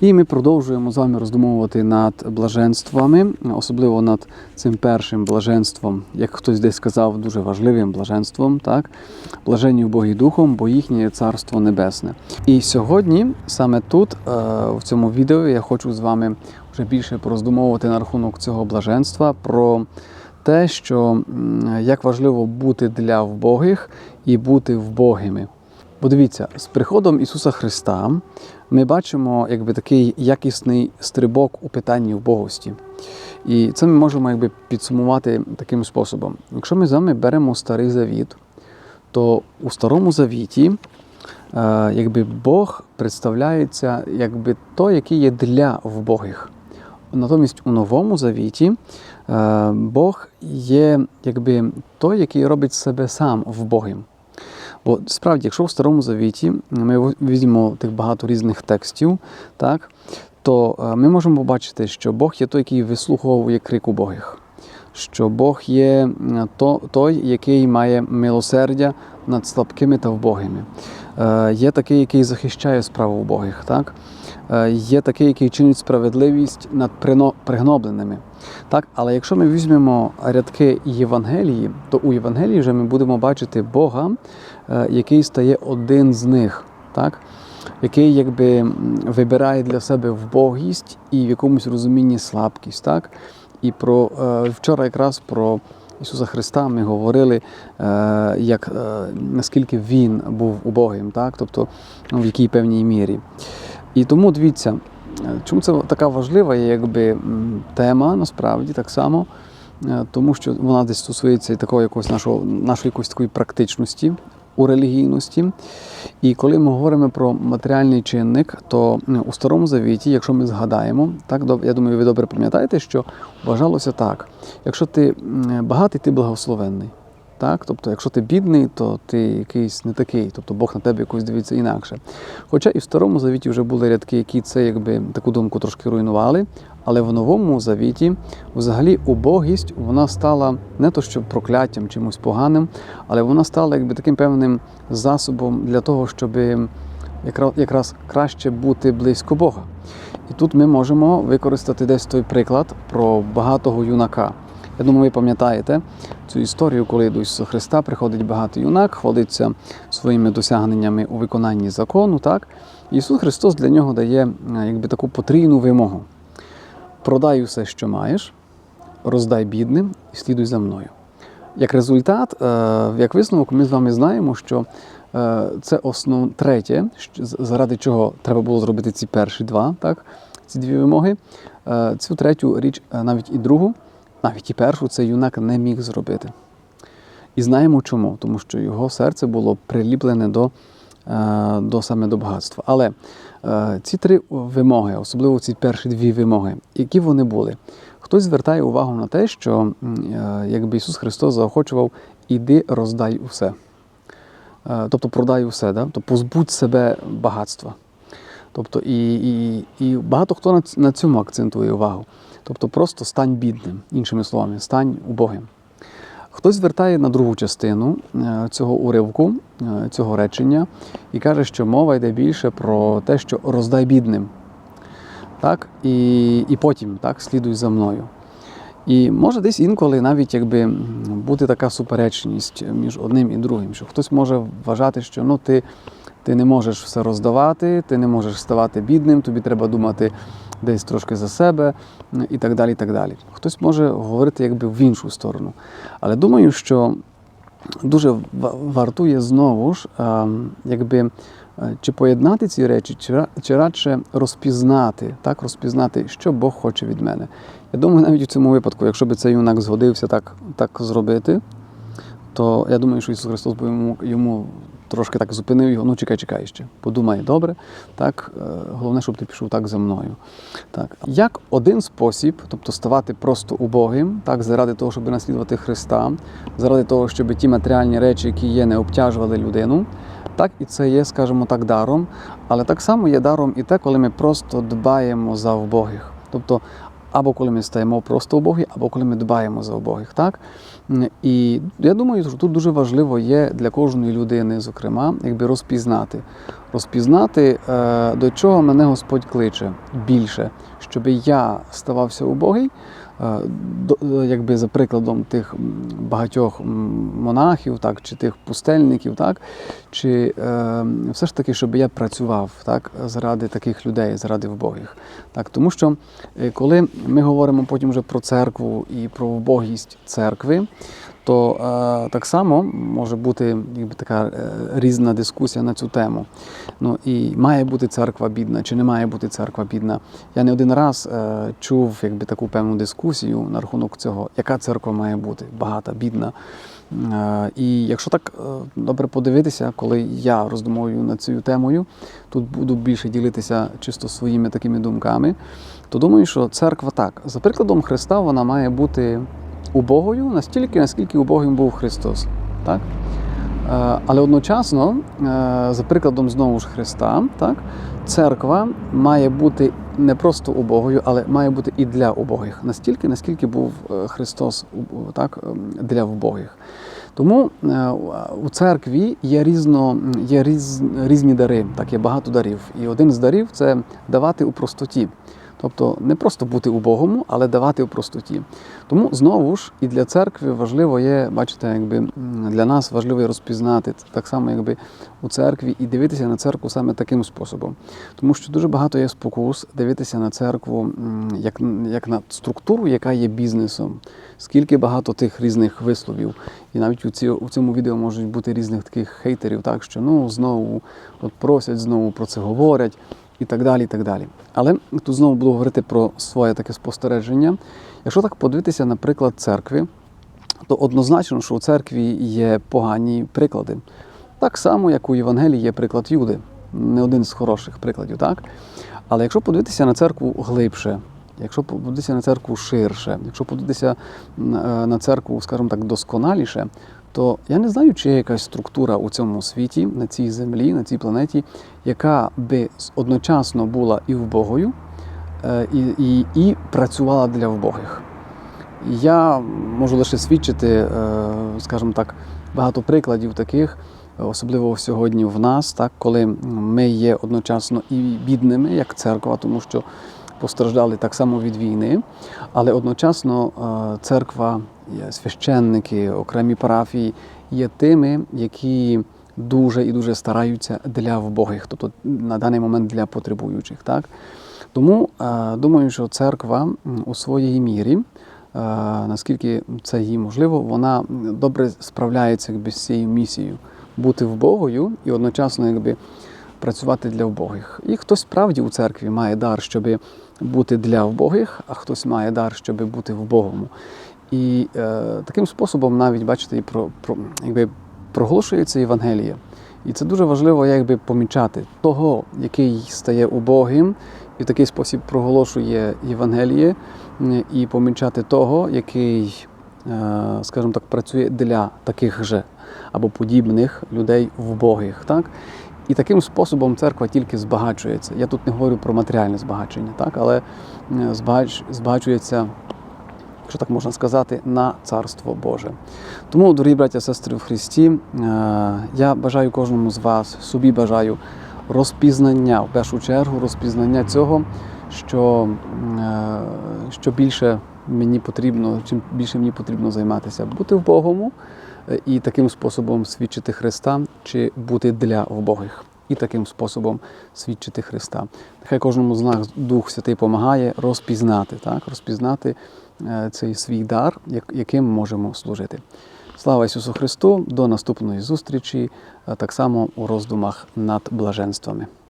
І ми продовжуємо з вами роздумовувати над блаженствами, особливо над цим першим блаженством, як хтось десь сказав, дуже важливим блаженством, так? Блаженні в Богі Духом, бо їхнє Царство Небесне. І сьогодні, саме тут, е, в цьому відео, я хочу з вами вже більше пороздумовувати на рахунок цього блаженства, про те, що як важливо бути для вбогих і бути вбогими. Бо дивіться, з приходом Ісуса Христа ми бачимо якби такий якісний стрибок у питанні вбогості. І це ми можемо якби підсумувати таким способом. Якщо ми з вами беремо старий завіт, то у старому завіті е, якби Бог представляється якби той, який є для вбогих. Натомість у новому завіті е, Бог є якби той, який робить себе сам вбогим. Бо справді, якщо в старому завіті ми візьмемо тих багато різних текстів, так, то е, ми можемо побачити, що Бог є той, який вислуховує крик убогих, що Бог є той, який має милосердя над слабкими та вбогими. Е, Є такий, який захищає справу убогих, так? Е, Є такий, який чинить справедливість над пригнобленими. Так, але якщо ми візьмемо рядки Євангелії, то у Євангелії вже ми будемо бачити Бога, е, який стає один з них, так? який якби вибирає для себе вбогість і в якомусь розумінні слабкість. Так? І про е, вчора якраз про Ісуса Христа ми говорили, е, як, е, наскільки Він був убогим, так? тобто ну, в якій певній мірі. І тому дивіться, е, чому це така важлива якби, тема насправді так само, е, тому що вона десь стосується і такого якогось нашого, нашої якоїсь такої практичності у релігійності. І коли ми говоримо про матеріальний чинник, то у Старому Завіті, якщо ми згадаємо, так я думаю, ви добре пам'ятаєте, що вважалося так: якщо ти багатий, ти благословенний. Так? Тобто, якщо ти бідний, то ти якийсь не такий, тобто Бог на тебе якось дивиться інакше. Хоча і в старому завіті вже були рядки, які це якби таку думку трошки руйнували. Але в новому завіті взагалі убогість вона стала не то що прокляттям чимось поганим, але вона стала якби таким певним засобом для того, щоб якраз, якраз краще бути близько Бога. І тут ми можемо використати десь той приклад про багатого юнака. Я думаю, ви пам'ятаєте цю історію, коли до Ісуса Христа приходить багатий юнак, хвалиться своїми досягненнями у виконанні закону. Так? Ісус Христос для нього дає е, якби, таку потрійну вимогу: продай усе, що маєш, роздай бідним і слідуй за мною. Як результат, е, як висновок, ми з вами знаємо, що е, це основ третє, заради чого треба було зробити ці перші два, так? ці дві вимоги. Е, Цю третю річ, навіть і другу, навіть і першу, цей юнак не міг зробити. І знаємо чому, тому що його серце було приліплене до, до саме до багатства. Але е, ці три вимоги, особливо ці перші дві вимоги, які вони були, хтось звертає увагу на те, що е, якби Ісус Христос заохочував, іди роздай усе. Е, Тобто продай усе, да? тобто позбудь себе багатства. Тобто і, і, і багато хто на цьому акцентує увагу. Тобто просто стань бідним, іншими словами, стань убогим. Хтось звертає на другу частину е, цього уривку, е, цього речення, і каже, що мова йде більше про те, що роздай бідним. Так? І, і потім так, слідуй за мною. І може десь інколи навіть якби бути така суперечність між одним і другим, що хтось може вважати, що ну, ти, ти не можеш все роздавати, ти не можеш ставати бідним, тобі треба думати десь трошки за себе і так далі. і так далі. Хтось може говорити якби в іншу сторону. Але думаю, що дуже вартує знову ж, якби. е, Чи поєднати ці речі, чи, радше розпізнати, так, розпізнати, що Бог хоче від мене. Я думаю, навіть у цьому випадку, якщо б цей юнак згодився так, так зробити, то я думаю, що Ісус Христос би йому, йому трошки так зупинив його. Ну, чекай, чекай ще. Подумай добре. Так, е, головне, щоб ти пішов так за мною. Так, як один спосіб, тобто ставати просто убогим, так, заради того, щоб наслідувати Христа, заради того, щоб ті матеріальні речі, які є, не обтяжували людину. Так, і це є, скажімо так, даром. Але так само є даром і те, коли ми просто дбаємо за вбогих. Тобто або коли ми стаємо просто убогі, або коли ми дбаємо за убогих. Так? І я думаю, що тут дуже важливо є для кожної людини, зокрема, якби розпізнати. Розпізнати, е, до чого мене Господь кличе більше, щоб я ставався убогий, якби за прикладом тих багатьох монахів, так, чи тих пустельників, так, чи е, все ж таки, щоб я працював так, заради таких людей, заради вбогих. Так, тому що е, коли ми говоримо потім вже про церкву і про вбогість церкви, то е, так само може бути якби, така е, різна дискусія на цю тему. Ну і має бути церква бідна, чи не має бути церква бідна. Я не один раз е, чув якби, таку певну дискусію на рахунок цього, яка церква має бути багата, бідна. Е, і якщо так е, добре подивитися, коли я роздумовую над цією темою, тут буду більше ділитися чисто своїми такими думками, то думаю, що церква так, за прикладом Христа, вона має бути убогою настільки, наскільки убогим був Христос. Так? Е, Але одночасно, е, за прикладом знову ж Христа, так, церква має бути не просто убогою, але має бути і для убогих, настільки, наскільки був е, Христос так, ем, для вбогих. Тому у церкві є, різно, є різ, різні дари, так, є багато дарів. І один з дарів це давати у простоті. Тобто не просто бути убогому, але давати у простоті. Тому знову ж і для церкви важливо є, бачите, якби для нас важливо розпізнати так само, якби у церкві, і дивитися на церкву саме таким способом. Тому що дуже багато є спокус дивитися на церкву як, як на структуру, яка є бізнесом. Скільки багато тих різних висловів. І навіть у, ці, у цьому відео можуть бути різних таких хейтерів, так що ну знову от просять, знову про це говорять і так далі. і так далі. Але тут знову буду говорити про своє таке спостереження. Якщо так подивитися, наприклад, церкви, то однозначно, що у церкві є погані приклади. Так само, як у Євангелії є приклад Юди, не один з хороших прикладів, так? Але якщо подивитися на церкву глибше, якщо подивитися на церкву ширше, якщо подивитися е, на церкву, скажімо так, досконаліше, то я не знаю, чи є якась структура у цьому світі, на цій землі, на цій планеті, яка би одночасно була і вбогою, е, і, і, і працювала для вбогих. Я можу лише свідчити, е, скажімо так, багато прикладів таких, особливо сьогодні в нас, так, коли ми є одночасно і бідними, як церква, тому що постраждали так само від війни, але одночасно е, церква, є священники, окремі парафії є тими, які дуже і дуже стараються для вбогих, тобто на даний момент для потребуючих. Так? Тому е, думаю, що церква у своїй мірі, е, наскільки це їй можливо, вона добре справляється якби, з цією місією бути вбогою і одночасно якби, працювати для вбогих. І хтось справді у церкві має дар, щоб бути для вбогих, а хтось має дар, щоб бути вбогому. І е, таким способом навіть бачите, і про, про якби проголошується Євангеліє. І це дуже важливо якби помічати того, який стає убогим, і в такий спосіб проголошує Євангеліє, і помічати того, який, е, скажімо так, працює для таких же або подібних людей вбогих. Так? І таким способом церква тільки збагачується. Я тут не говорю про матеріальне збагачення, так? але е, збагач, збагачується якщо так можна сказати, на Царство Боже. Тому, дорогі браття, сестри в Христі, е, я бажаю кожному з вас, собі бажаю розпізнання, в першу чергу, розпізнання цього, що, е, що більше мені потрібно, чим більше мені потрібно займатися, бути в Богому е, і таким способом свідчити Христа, чи бути для вбогих. І таким способом свідчити Христа. Нехай кожному з нас Дух Святий допомагає розпізнати, так? розпізнати цей свій дар, яким можемо служити. Слава Ісусу Христу! До наступної зустрічі, е, так само у роздумах над блаженствами.